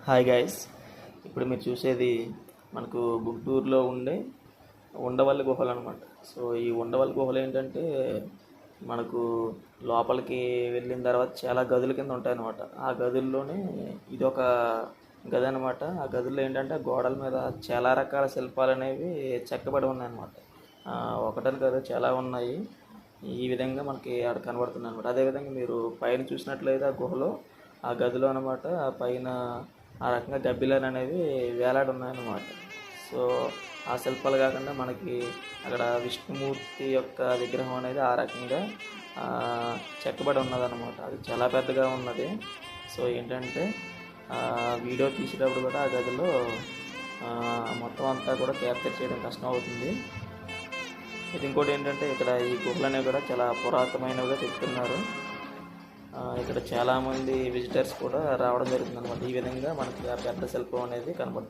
Hi guys ఇప్పుడు మీరు చూసేది మనకు గుంటూరులో ఉండే ఉండవల్లి గుహలు అనమాట సో ఈ ఉండవల్లి గుహలు ఏంటంటే మనకు లోపలికి వెళ్ళిన తర్వాత చాలా గదుల కింద ఉంటాయన్నమాట ఆ గదుల్లోనే ఇది ఒక గది అనమాట ఆ గదుల్లో ఏంటంటే గోడల మీద చాలా రకాల శిల్పాలు అనేవి చెక్కబడి ఉన్నాయన్నమాట ఒకటని కాదు చాలా ఉన్నాయి. ఈ విధంగా మనకి అక్కడ కనబడుతుంది అనమాట అదేవిధంగా మీరు పైన చూసినట్లయితే ఆ గుహలో ఆ గదిలో అనమాట ఆ పైన ఆ రకంగా గబ్బిలాలు అనేవి వేలాడి ఉన్నాయన్నమాట సో ఆ శిల్పాలు కాకుండా మనకి అక్కడ విష్ణుమూర్తి యొక్క విగ్రహం అనేది ఆ రకంగా చెక్కబడి ఉన్నదన్నమాట. అది చాలా పెద్దగా ఉన్నది. సో ఏంటంటే వీడియో తీసేటప్పుడు కూడా ఆ గదిలో మొత్తం అంతా కూడా క్యాప్చర్ చేయడం కష్టం అవుతుంది ఇది ఇంకోటి ఏంటంటే ఇక్కడ ఈ గుహలు అనేవి కూడా చాలా పురాతనమైనవిగా చెప్తున్నారు. ఇక్కడ చాలామంది విజిటర్స్ కూడా రావడం జరుగుతుంది అనమాట ఈ విధంగా మనకి ఆ పెద్ద శిల్పం అనేది కనబడుతుంది.